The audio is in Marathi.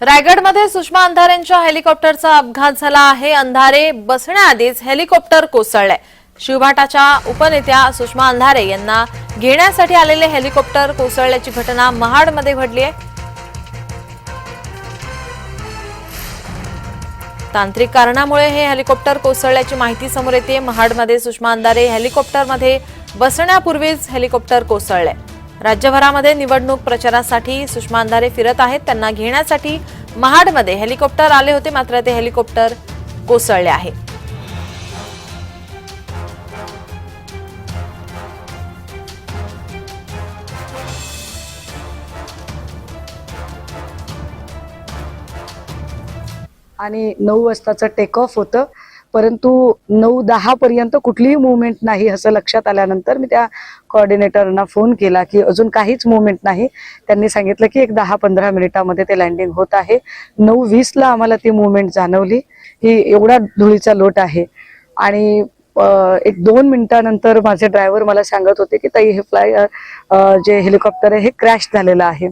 रायगडमध्ये सुषमा अंधारेंच्या हेलिकॉप्टरचा अपघात झाला आहे. अंधारे बसण्याआधीच हेलिकॉप्टर कोसळले शिवभाटाच्या उपनेत्या सुषमा अंधारे यांना घेण्यासाठी आलेले हेलिकॉप्टर कोसळल्याची घटना महाडमध्ये घडली आहे. तांत्रिक कारणामुळे हे हेलिकॉप्टर कोसळल्याची माहिती समोर येते. महाडमध्ये सुषमा अंधारे हेलिकॉप्टरमध्ये बसण्यापूर्वीच हेलिकॉप्टर कोसळले राज्यभरामध्ये निवडणूक प्रचारासाठी सुषमा अंधारे फिरत आहेत. त्यांना घेण्यासाठी महाडमध्ये हेलिकॉप्टर आले होते मात्र ते हेलिकॉप्टर कोसळले आहे. आणि नऊ वाजताचं टेक ऑफ होतं. परंतु नऊ दहा पर्यंत कुठलीही मुवमेंट नाही असं लक्षात आल्यानंतर मी त्या कॉर्डिनेटरना फोन केला की अजून काहीच मुवमेंट नाही. त्यांनी सांगितलं की एक दहा पंधरा मिनिटामध्ये ते लँडिंग होत आहे. नऊ वीसला आम्हाला ती मुवमेंट जाणवली. ही एवढा धुळीचा लोट आहे. आणि एक दोन मिनिटानंतर माझे ड्रायव्हर मला सांगत होते की ताई हे फ्लाय जे हेलिकॉप्टर आहे हे क्रॅश झालेलं आहे.